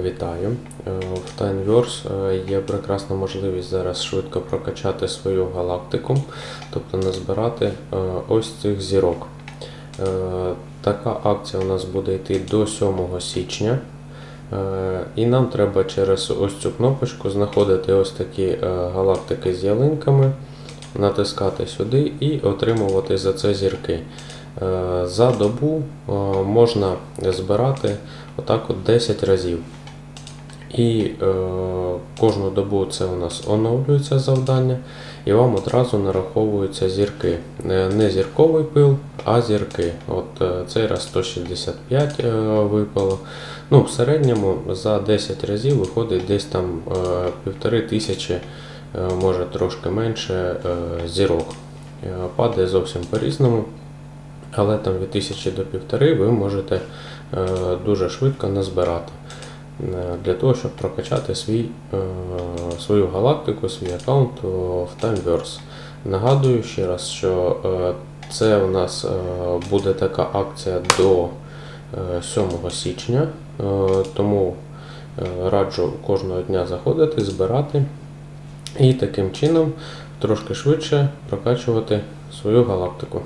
Вітаю. Е, В Timeverse е, є прекрасна можливість зараз швидко прокачати свою галактику, тобто назбирати е, ось цих зірок. Така акція у нас буде йти до 7 січня. І нам треба через ось цю кнопочку знаходити ось такі галактики з ялинками, натискати сюди і отримувати за це зірки. За добу можна збирати отак от 10 разів. І е, кожну добу це у нас оновлюється завдання, і вам одразу нараховуються зірки. Е, Не зірковий пил, а зірки. От е, цей раз 165 е, випало. Ну, в середньому за 10 разів виходить десь там е, півтори тисячі, е, може трошки менше е, зірок. Е, Падає зовсім по-різному. Але там від тисячі до півтори ви можете е, дуже швидко назбирати для того, щоб прокачати свій, е, свою галактику, свій аккаунт в Timeverse. Нагадую ще раз, що е, це у нас е, буде така акція до е, 7 січня, е, тому е, раджу кожного дня заходити, збирати і таким чином трошки швидше прокачувати свою галактику.